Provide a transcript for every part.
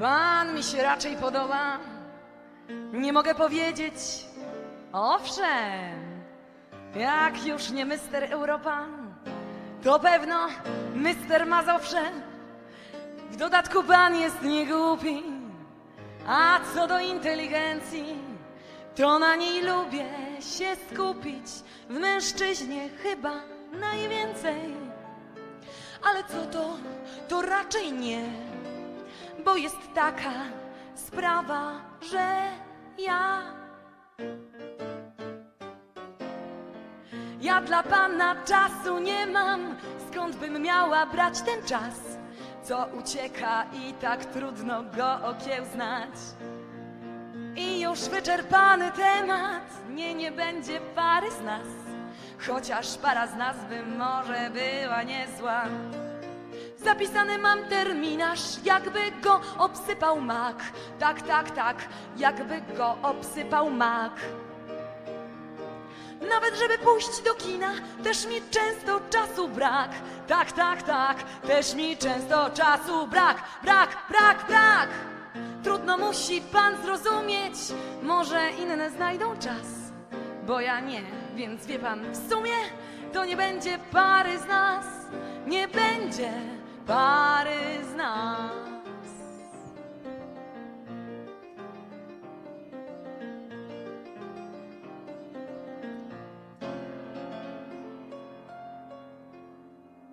Pan mi się raczej podoba. Nie mogę powiedzieć, owszem, jak już nie Mister Europa, to pewno Mister Mazowsze. W dodatku pan jest niegłupi, a co do inteligencji, to na niej lubię się skupić. W mężczyźnie chyba najwięcej. Ale co to, to raczej nie, bo jest taka sprawa, że ja. Ja dla pana czasu nie mam, skąd bym miała brać ten czas, co ucieka i tak trudno go okiełznać. I już wyczerpany temat, nie, nie będzie pary z nas, chociaż para z nas by może była niezła. Zapisany mam terminarz, jakby go obsypał mak. Tak, tak, tak, jakby go obsypał mak. Nawet żeby pójść do kina, też mi często czasu brak. Tak, tak, tak, też mi często czasu brak, brak, brak, brak. Trudno musi pan zrozumieć, może inne znajdą czas, bo ja nie, więc wie pan, w sumie to nie będzie pary z nas, nie będzie pary z nas.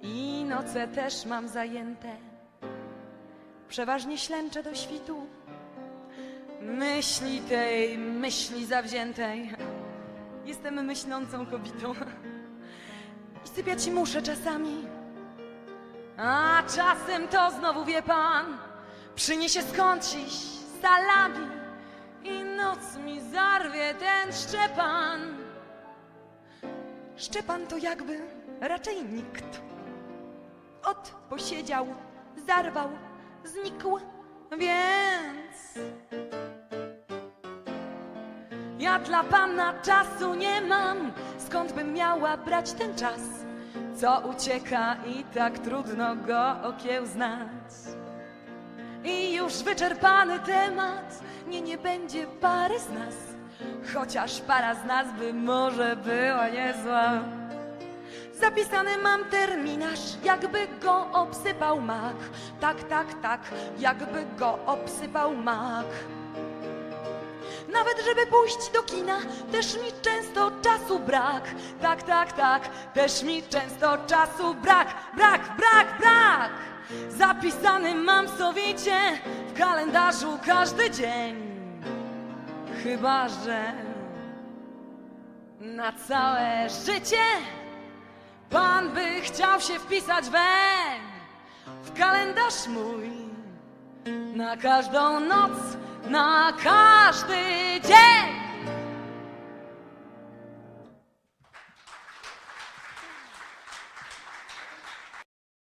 I noce też mam zajęte, przeważnie ślęczę do świtu. Myśli tej, myśli zawziętej. Jestem myślącą kobietą. I sypiać muszę czasami. A czasem to znowu wie pan, przyniesie skądś salami i noc mi zarwie ten Szczepan. Szczepan to jakby raczej nikt. Od posiedział, zarwał, znikł, więc ja dla pana czasu nie mam, skąd bym miała brać ten czas, co ucieka i tak trudno go okiełznać. I już wyczerpany temat, nie, nie będzie pary z nas, chociaż para z nas by może była niezła. Zapisany mam terminarz, jakby go obsypał mak. Tak, tak, tak, jakby go obsypał mak. Nawet żeby pójść do kina, też mi często czasu brak. Tak, tak, tak, też mi często czasu brak, brak, brak, brak. Zapisany mam sowicie w kalendarzu każdy dzień. Chyba, że na całe życie Pan by chciał się wpisać weń w kalendarz mój na każdą noc, на каждый день.